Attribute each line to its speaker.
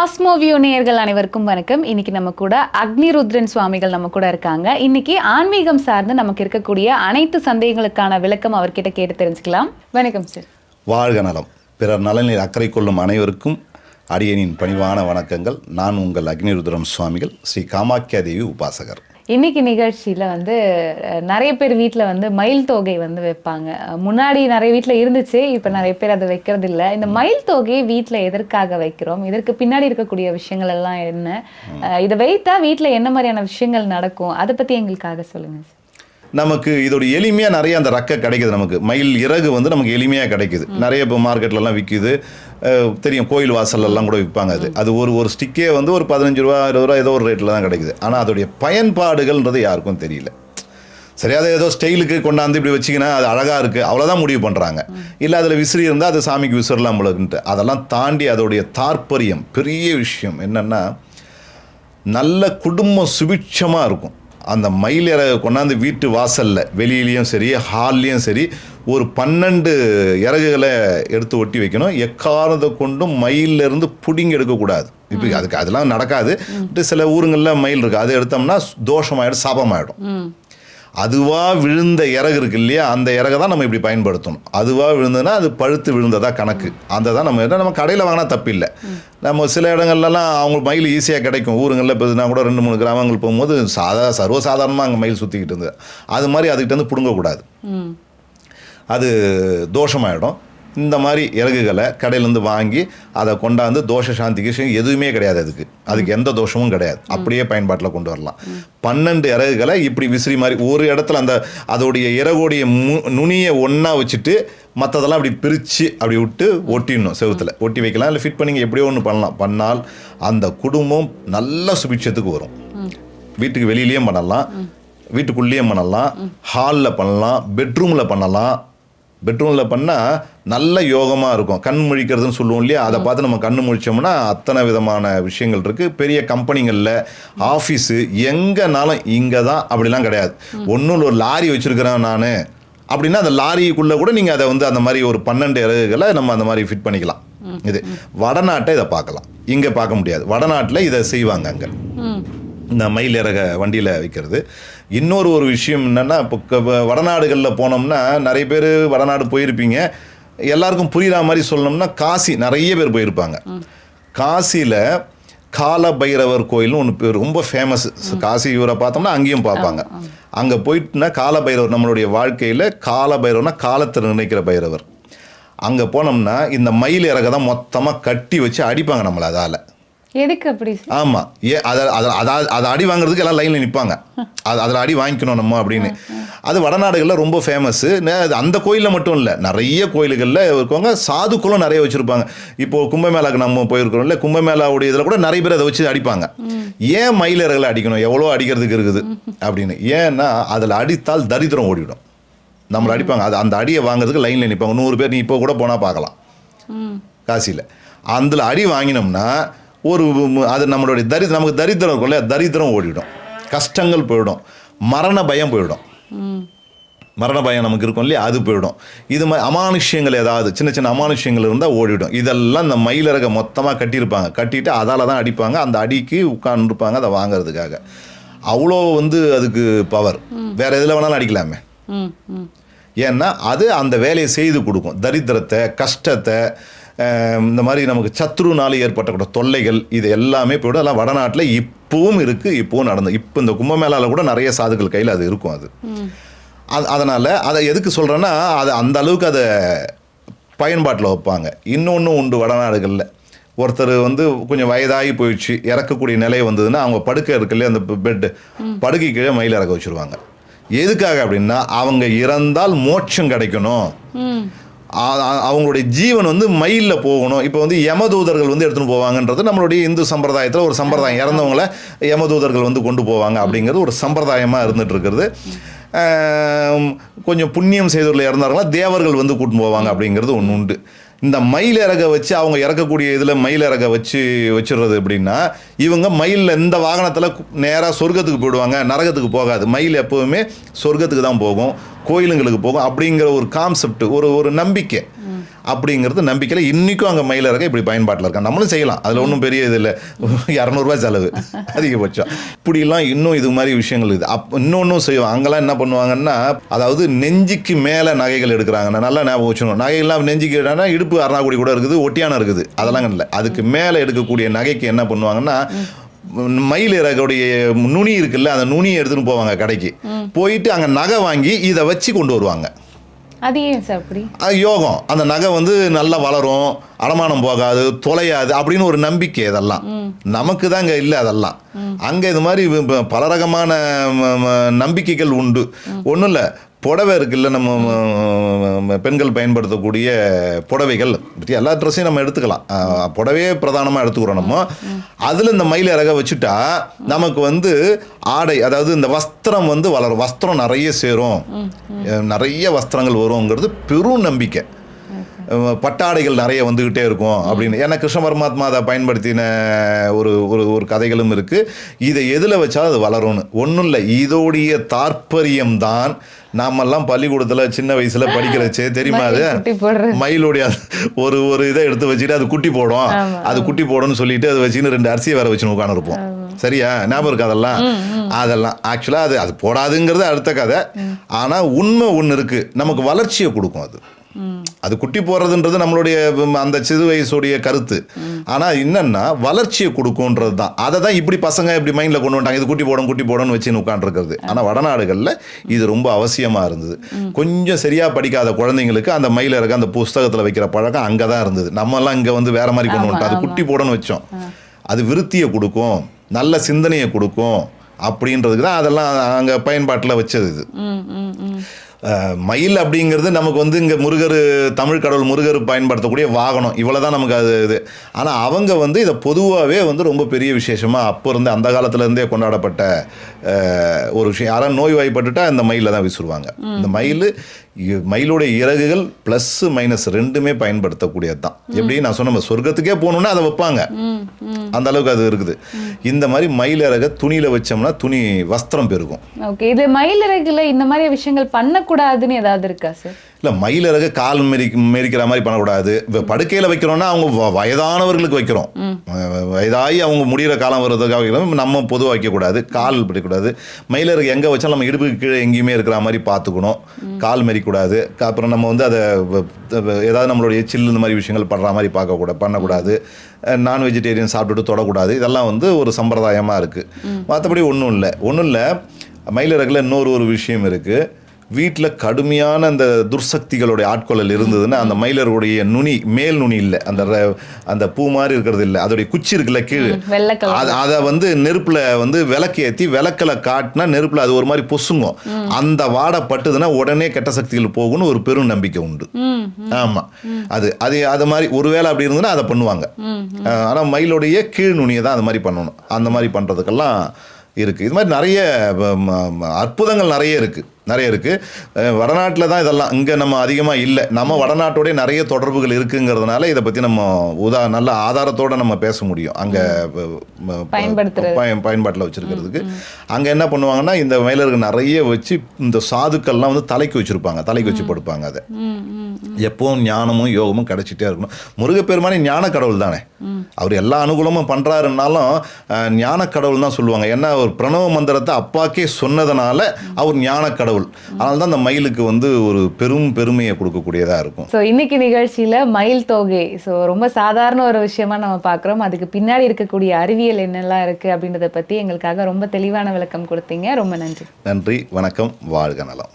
Speaker 1: Cosmo view நேயர்கள் அனைவருக்கும் வணக்கம். இன்னைக்கு நம்ம கூட அக்னிருத்ரன் சுவாமிகள் நம்ம கூட இருக்காங்க. இன்னைக்கு ஆன்மீகம் சார்ந்து நமக்கு இருக்கக்கூடிய அனைத்து சந்தேகங்களுக்கான விளக்கம் அவர்கிட்ட கேட்டு தெரிஞ்சுக்கலாம். வணக்கம் சார்
Speaker 2: வாழ்க நலம். பிறர் நலனில் அக்கறை கொள்ளும் அனைவருக்கும் அடியனின் பணிவான வணக்கங்கள். நான் உங்கள் அக்னிருத்ரம் சுவாமிகள் ஸ்ரீ காமாக்கியா தேவி உபாசகர்.
Speaker 1: இன்னைக்கு நிகழ்ச்சியில வந்து நிறைய பேர் வீட்ல வந்து மயில் தொகை வந்து வைப்பாங்க. முன்னாடி நிறைய வீட்ல இருந்துச்சு இப்ப நிறைய பேர் அதை வைக்கிறது இல்ல இந்த மயில் தொகையை வீட்ல எதற்காக வைக்கிறோம்? இதற்கு பின்னாடி இருக்கக்கூடிய விஷயங்கள் எல்லாம் என்ன? இதை வைத்தா வீட்ல என்ன மாதிரியான விஷயங்கள் நடக்கும்? அதை பத்தி எங்களுக்காக சொல்லுங்க சார்.
Speaker 2: நமக்கு இதோட எளிமையாக நிறைய அந்த ரக்க கிடைக்குது நமக்கு. மயில் இறகு வந்து நமக்கு எளிமையாக கிடைக்குது. நிறைய இப்போ மார்க்கெட்லலாம் விற்கிது தெரியும் கோயில் வாசல்லலாம் கூட விற்பாங்க அது. அது ஒரு ஒரு ஸ்டிக்கே வந்து ஒரு பதினஞ்சு ரூபா இருபது ரூபா ஏதோ ஒரு ரேட்டில் தான் கிடைக்குது. ஆனால் அதோடைய பயன்பாடுகள்ன்றது யாருக்கும் தெரியல. சரியாக ஏதோ ஸ்டைலுக்கு கொண்டாந்து இப்படி வச்சிங்கன்னா அது அழகாக இருக்குது அவ்வளோதான் முடிவு பண்ணுறாங்க இல்லை அதில் விசிறி இருந்தால் அது சாமிக்கு விசிறலாம் போலன்ட்டு அதெல்லாம் தாண்டி அதோடைய தாற்பயம் பெரிய விஷயம் என்னென்னா நல்ல குடும்பம் சுபிட்சமாக இருக்கும். அந்த மயில் இறகு கொண்டாந்து வீட்டு வாசலில் வெளியிலையும் சரி ஹால்லையும் சரி ஒரு பன்னெண்டு இறகுகளை எடுத்து ஒட்டி வைக்கணும். எக்காரணத்தை கொண்டும் மயில்ல இருந்து புடிங்கி எடுக்கக்கூடாது. இப்போ அதுக்கு அதெல்லாம் நடக்காது. சில ஊருங்களில் மயில் இருக்குது அதை எடுத்தோம்னா தோஷமாயிடும் சாபமாயிடும். அதுவாக விழுந்த இறகு இருக்கு இல்லையா? அந்த இறகை தான் நம்ம இப்படி பயன்படுத்தணும். அதுவாக விழுந்ததுன்னா அது பழுத்து விழுந்ததா கணக்கு. அந்த தான் நம்ம நம்ம கடையில் வாங்கினா தப்பில்லை. நம்ம சில இடங்கள்லாம் அவங்க மயில் ஈஸியாக கிடைக்கும். ஊருங்களில் இப்போ நான் கூட ரெண்டு மூணு கிராமங்கள் போகும்போது சாதா சர்வசாதாரணமாக அங்கே மயில் சுற்றிக்கிட்டு இருந்தது. அது மாதிரி அதுக்கிட்ட இருந்து பிடுங்கக்கூடாது. அது தோஷமாயிடும். இந்த மாதிரி இறகுகளை கடையிலேருந்து வாங்கி அதை கொண்டாந்து தோஷ சாந்தி கிருஷ்ணன் எதுவுமே கிடையாது அதுக்கு. அதுக்கு எந்த தோஷமும் கிடையாது. அப்படியே பயன்பாட்டில் கொண்டு வரலாம். பன்னெண்டு இறகுகளை இப்படி விசிறி மாதிரி ஒரு இடத்துல அந்த அதோடைய இறகுடைய மு நுனியை ஒன்றா வச்சுட்டு மற்றதெல்லாம் அப்படி பிரித்து அப்படி விட்டு ஒட்டிடணும் செவுத்துல. ஒட்டி வைக்கலாம். இல்லை ஃபிட் பண்ணி எப்படியோ ஒன்று பண்ணலாம். பண்ணால் அந்த குடும்பம் நல்ல சுபிட்சத்துக்கு வரும். வீட்டுக்கு வெளியிலயும் பண்ணலாம். வீட்டுக்குள்ளேயும் பண்ணலாம். ஹாலில் பண்ணலாம். பெட்ரூமில் பண்ணலாம். பெட்ரூமில் பண்ணால் நல்ல யோகமாக இருக்கும். கண் முழிக்கிறதுன்னு சொல்லுவோம் இல்லையா? அதை பார்த்து நம்ம கண் முழிச்சோம்னா அத்தனை விதமான விஷயங்கள் இருக்குது பெரிய கம்பெனிகளில் ஆஃபீஸு எங்கேனாலும் இங்கே தான் அப்படிலாம் கிடையாது. ஒன்றும் ஒரு லாரி வச்சுருக்கிறேன் நான் அப்படின்னா அந்த லாரிக்குள்ளே கூட நீங்கள் அதை வந்து அந்த மாதிரி ஒரு பன்னெண்டு இறகுகளை நம்ம அந்த மாதிரி ஃபிட் பண்ணிக்கலாம். இது வடநாட்டை இதை பார்க்கலாம். இங்கே பார்க்க முடியாது. வடநாட்டில் இதை செய்வாங்க அங்கே. இந்த மயில் இறக வண்டியில் வைக்கிறது. இன்னொரு ஒரு விஷயம் என்னென்னா இப்போ வடநாடுகளில் போனோம்னா நிறைய பேர் வடநாடு போயிருப்பீங்க. எல்லாருக்கும் புரியுற மாதிரி சொல்லணும்னா காசி நிறைய பேர் போயிருப்பாங்க. காசியில் கால பைரவர் கோயில்னு ஒன்று பேர் ரொம்ப ஃபேமஸ் காசி இவரை பார்த்தோம்னா அங்கேயும் பார்ப்பாங்க. அங்கே போயிட்டுனா கால பைரவர் நம்மளுடைய வாழ்க்கையில் கால பைரவர்னா காலத்தை நிர்ணயிக்கிற பைரவர். அங்கே போனோம்னா இந்த மயில் இறகை தான் மொத்தமாக கட்டி வச்சு அடிப்பாங்க நம்மளை அதால்.
Speaker 1: எதுக்கு அப்படி
Speaker 2: ஆமாம் ஏ அதை அதை அதை அடி வாங்குறதுக்கு எல்லாம் லைனில் நிற்பாங்க அது அதில் அடி வாங்கிக்கணும் நம்ம அப்படின்னு. அது வடநாடுகளில் ரொம்ப ஃபேமஸ்ஸு அந்த கோயிலில் மட்டும் இல்லை நிறைய கோயில்களில் இருக்கவங்க சாதுக்களும் நிறைய வச்சுருப்பாங்க. இப்போது கும்பமேளாக்கு நம்ம போயிருக்கிறோம்ல கும்பமேளாவுடைய இதில் கூட நிறைய பேர் அதை வச்சு அடிப்பாங்க. ஏன் மயிலர்களை அடிக்கணும்? எவ்வளோ அடிக்கிறதுக்கு இருக்குது? அப்படின்னு. ஏன்னா அதில் அடித்தால் தரித்திரம் ஓடிவிடும். நம்மளை அடிப்பாங்க. அது அந்த அடியை வாங்குறதுக்கு லைனில் நிற்பாங்க நூறு பேர் நீ இப்போ கூட போனால் பார்க்கலாம். காசியில். அதில் அடி வாங்கினோம்னா ஒரு அது நம்மளுடைய தரி நமக்கு தரித்திரம் இருக்கும் இல்லையா தரித்திரம் ஓடிடும். கஷ்டங்கள் போயிடும். மரண பயம் போயிடும். மரண பயம் நமக்கு இருக்கும் இல்லையா? அது போயிடும். இது மாதிரி அமானுஷ்யங்கள் ஏதாவது சின்ன சின்ன அமானுஷ்யங்கள் இருந்தால் ஓடிடும். இதெல்லாம் இந்த மயிலிறகை மொத்தமாக கட்டியிருப்பாங்க. கட்டிட்டு அதால் தான் அடிப்பாங்க. அந்த அடிக்கு உட்கார்ந்துருப்பாங்க அதை வாங்குறதுக்காக. அவ்வளோ வந்து அதுக்கு பவர் வேற எதில் வேணாலும் அடிக்கலாமே. ஏன்னா அது அந்த வேலையை செய்து கொடுக்கும். தரித்திரத்தை கஷ்டத்தை இந்த மாதிரி நமக்கு சத்ருனால ஏற்பட்டக்கூட தொல்லைகள் இது எல்லாமே போய்டும் எல்லாம் வடநாட்டில் இப்பவும் இருக்குது இப்போவும் நடந்து இப்போ இந்த கும்பமேளால கூட நிறைய சாதுக்கள் கையில் அது இருக்கும் அது. அது அதனால் அதை எதுக்கு சொல்கிறேன்னா அது அந்த அளவுக்கு அதை பயன்பாட்டில் வைப்பாங்க. இன்னொன்று உண்டு வடநாடுகளில். ஒருத்தர் வந்து கொஞ்சம் வயதாகி போயிடுச்சு இறக்கக்கூடிய நிலை வந்ததுன்னா அவங்க படுக்கை இருக்கு இல்லையா அந்த பெட்டு படுக்கை கீழே மயில் இறக்க வச்சுருவாங்க. எதுக்காக அப்படின்னா அவங்க இறந்தால் மோட்சம் கிடைக்கணும். அவங்களுடைய ஜீவன் வந்து மயிலில் போகணும். இப்போ வந்து யமதூதர்கள் வந்து எடுத்துன்னு போவாங்கன்றது நம்மளுடைய இந்து சம்பிரதாயத்தில் ஒரு சம்பிரதாயம். இறந்தவங்கள யமதூதர்கள் வந்து கொண்டு போவாங்க அப்படிங்கிறது ஒரு சம்பிரதாயமாக இருக்கிறது ஆம், கொஞ்சம் புண்ணியம் செய்தவர்கள் இறந்தார்களா தேவர்கள் வந்து கூட்டின்னு போவாங்க அப்படிங்கிறது ஒன்று உண்டு. இந்த மயில் இறக வச்சு அவங்க இறக்கக்கூடிய இதில் மயில் இறக வச்சு வச்சிடுறது எப்படின்னா இவங்க மயிலில் இந்த வாகனத்தில் நேராக சொர்க்கத்துக்கு போயிடுவாங்க. நரகத்துக்கு போகாது. மயில் எப்போவுமே சொர்க்கத்துக்கு தான் போகும். கோயிலுங்களுக்கு போகும். அப்படிங்கிற ஒரு கான்செப்ட் ஒரு ஒரு நம்பிக்கை. அப்படிங்கிறது நம்பிக்கையில் இன்றைக்கும் அங்கே மயில் இறக்க இப்படி பயன்பாட்டில் இருக்கா நம்மளும் செய்யலாம். அதில் ஒன்றும் பெரிய இது இல்லை. இரநூறுவா செலவு. அதிகபட்சம். இப்படிலாம் இன்னும் இது மாதிரி விஷயங்கள் இது அப் இன்னொன்றும் செய்வோம். அங்கெல்லாம் என்ன பண்ணுவாங்கன்னா அதாவது நெஞ்சுக்கு மேலே நகைகள் எடுக்கிறாங்க. நல்லா ஞாபகம் வச்சுக்கணும். நகைகள்லாம் நெஞ்சுக்கு எடுனா இடுப்பு அரணாக்குடி கூட இருக்குது ஒட்டியானம் இருக்குது. அதெல்லாம் இல்லை. அதுக்கு மேலே எடுக்கக்கூடிய நகைக்கு என்ன பண்ணுவாங்கன்னா மயில் இறகுடைய நுனி இருக்குல்ல அந்த நுனியை எடுத்துன்னு போவாங்க கடைக்கு. போயிட்டு அங்கே நகை வாங்கி இதை வச்சு கொண்டு வருவாங்க.
Speaker 1: அது ஏன் சார் அப்படி?
Speaker 2: யோகம். அந்த நகை வந்து நல்லா வளரும் அடமானம் போகாது தொலையாது அப்படின்னு ஒரு நம்பிக்கை இதெல்லாம் நமக்கு தான் இங்கே இல்லை அதெல்லாம். அங்கே இது மாதிரி பல ரகமான நம்பிக்கைகள் உண்டு. ஒன்றும் இல்லை. புடவை இருக்குல்ல நம்ம பெண்கள் பயன்படுத்தக்கூடிய புடவைகள். பற்றி எல்லா ட்ரெஸ்ஸையும் நம்ம எடுத்துக்கலாம். புடவையே பிரதானமாக எடுத்துக்கிறோம் நம்ம. அதில் இந்த மயில் இறக வச்சுட்டா நமக்கு வந்து ஆடை அதாவது இந்த வஸ்திரம் வந்து வளரும். வஸ்திரம் நிறைய சேரும். நிறைய வஸ்திரங்கள் வருங்கிறது பெரும் நம்பிக்கை. பட்டாடைகள் நிறைய வந்துக்கிட்டே இருக்கும் அப்படின்னு. ஏன்னா கிருஷ்ண பரமாத்மா அதை பயன்படுத்தின ஒரு ஒரு ஒரு கதைகளும் இருக்குது இதை எதில் வச்சாலும் அது வளரும்னு. ஒன்றும் இல்லை இதோடைய தாற்பயம் தான் நாமெல்லாம் பள்ளிக்கூடத்தில் சின்ன வயசில் படிக்கிறச்சு தெரியுமா அது. மயிலுடைய ஒரு ஒரு இதை எடுத்து வச்சுட்டு அது குட்டி போடும். அது குட்டி போடும்னு சொல்லிட்டு அதை வச்சுன்னு ரெண்டு அரிசியை வேற வச்சுன்னு உட்காந்துருப்போம் சரியா? ஞாபகம் இருக்கு அதெல்லாம்? அதெல்லாம். ஆக்சுவலாக அது அது போடாதுங்கிறது அடுத்த கதை. ஆனால் உண்மை ஒன்று இருக்குது நமக்கு வளர்ச்சியை கொடுக்கும் அது. அது குட்டி போடுறதுன்றது நம்மளுடைய அந்த சிறு வயசுடைய கருத்து. ஆனால் என்னன்னா வளர்ச்சியை கொடுக்கும்ன்றது தான். அதை தான் இப்படி பசங்க இப்படி மைண்டில் கொண்டு வந்துட்டாங்க. இது குட்டி போடும் குட்டி போடும்னு வச்சு உட்காந்துருக்கிறது ஆனால் வடநாடுகளில் இது ரொம்ப அவசியமாக இருந்தது. கொஞ்சம் சரியாக படிக்காத குழந்தைங்களுக்கு அந்த மயில இருக்க அந்த புஸ்தகத்தில் வைக்கிற பழக்கம் அங்கே தான் இருந்தது. நம்மலாம் இங்கே வந்து வேற மாதிரி கொண்டு வந்துட்டோம். அது குட்டி போடணும்னு வச்சோம். அது விருத்தியை கொடுக்கும். நல்ல சிந்தனையை கொடுக்கும். அப்படின்றதுக்கு தான் அதெல்லாம் அங்கே பயன்பாட்டில் வச்சது இது. மயில் அப்படிங்கிறது நமக்கு வந்து இங்கே முருகர் தமிழ் கடவுள் முருகர் பயன்படுத்தக்கூடிய வாகனம். இவ்வளோ தான் நமக்கு அது இது. ஆனால் அவங்க வந்து இதை பொதுவாகவே வந்து ரொம்ப பெரிய விசேஷமாக அப்போ இருந்து அந்த காலத்துல இருந்தே கொண்டாடப்பட்ட ஒரு விஷயம். யாராவது நோய்வாய்ப்பட்டுட்டா இந்த மயிலில் தான் விசுறுவாங்க இந்த மயில் மயிலுடைய இறகுகள் ப்ளஸ் மைனஸ் ரெண்டுமே பயன்படுத்தக்கூடியது தான் எப்படி நான் சொன்ன சொர்க்கத்துக்கே போகணுன்னா அதை வைப்பாங்க. அந்த அளவுக்கு அது இருக்குது. இந்த மாதிரி மயில் இறக துணியில் வச்சோம்னா துணி வஸ்திரம் பெருகும்.
Speaker 1: ஓகே இது மயிலிறகுல இந்த மாதிரி விஷயங்கள் பண்ணக்கூடாதுன்னு ஏதாவது இருக்கா சார்
Speaker 2: இல்லை மயிலிறகு கால் மெரி மெரிக்கிற மாதிரி பண்ணக்கூடாது. இப்போ படுக்கையில் வைக்கிறோம்னா அவங்க வயதானவர்களுக்கு வைக்கிறோம். வயதாகி அவங்க முடிகிற காலம் வர்றதுக்காக வைக்கிறோம். நம்ம பொதுவாக வைக்கக்கூடாது. கால் பிடிக்கக்கூடாது மயிலிறகு எங்கே வச்சாலும் நம்ம இடுப்புக்கு கீழே எங்கேயுமே இருக்கிற மாதிரி பார்த்துக்கணும். கால் மெரிக்கூடாது. அப்புறம் நம்ம வந்து அதை ஏதாவது நம்மளுடைய எச்சில் இந்த மாதிரி விஷயங்கள் படுற மாதிரி பார்க்கக்கூடாது பண்ணக்கூடாது. நான் வெஜிடேரியன் சாப்பிட்டுட்டு தொடக்கூடாது. இதெல்லாம் வந்து ஒரு சம்பிரதாயமாக இருக்குது மற்றபடி ஒன்றும் இல்லை. ஒன்றும் இல்லை மயிலிறகுல இன்னொரு ஒரு விஷயம் இருக்குது வீட்டில் கடுமையான அந்த துர்சக்திகளுடைய ஆட்கொள்ளல் இருந்ததுன்னா அந்த மயிலருடைய நுனி மேல் நுனி இல்லை. அந்த அந்த பூ மாதிரி இருக்கிறது இல்லை. அதோடைய குச்சி இருக்குல்ல கீழே. அது அதை வந்து நெருப்பில் வந்து விளக்கு ஏற்றி விளக்கில் காட்டினா நெருப்பில் அது ஒரு மாதிரி பொசுங்கும். அந்த வாடை பட்டுதுன்னா உடனே கெட்ட சக்திகள் போகும்னு ஒரு பெரும் நம்பிக்கை உண்டு. ஆமாம் அது அது அது மாதிரி ஒருவேளை அப்படி இருந்ததுன்னா அதை பண்ணுவாங்க. ஆனால் மயிலுடைய கீழ் நுனியை தான் அது மாதிரி பண்ணணும். அந்த மாதிரி பண்ணுறதுக்கெல்லாம் இருக்குது இது மாதிரி நிறைய அற்புதங்கள் நிறைய இருக்குது நிறைய இருக்குது வடநாட்டில் தான் இதெல்லாம் இங்கே நம்ம அதிகமாக இல்லை. நம்ம வடநாட்டோடய நிறைய தொடர்புகள் இருக்குங்கிறதுனால இதை பற்றி நம்ம உதா நல்ல ஆதாரத்தோட நம்ம பேச முடியும். அங்கே. பயன்பாட்டில் வச்சுருக்கிறதுக்கு. அங்கே என்ன பண்ணுவாங்கன்னா இந்த மயிலருக்கு நிறைய வச்சு இந்த சாதுக்கள்லாம் வந்து தலைக்கு வச்சுருப்பாங்க. தலைக்கு வச்சு படுப்பாங்க அதை. எப்பவும் ஞானமும் யோகமும் கிடைச்சிட்டே இருக்கணும். முருகப்பெருமானே ஞான கடவுள் தானே? அவர் எல்லா அனுகூலமும் பண்ணுறாருன்னாலும் அஹ், ஞான கடவுள் தான் சொல்லுவாங்க. ஏன்னா ஒரு பிரணவ மந்திரத்தை அப்பாக்கே சொன்னதுனால அவர் ஞான கடவுள். அதனால தான் அந்த மயிலுக்கு வந்து ஒரு பெரும் பெருமையை கொடுக்கக்கூடியதாக இருக்கும்.
Speaker 1: ஸோ இன்னைக்கு நிகழ்ச்சியில மயில் தொகை. ஸோ ரொம்ப சாதாரண ஒரு விஷயமா நம்ம பார்க்குறோம் அதுக்கு பின்னாடி இருக்கக்கூடிய அறிவியல் என்னெல்லாம் இருக்கு அப்படின்றத பத்தி எங்களுக்காக ரொம்ப தெளிவான விளக்கம் கொடுத்தீங்க. ரொம்ப நன்றி.
Speaker 2: நன்றி வணக்கம் வாழ்க நலம்.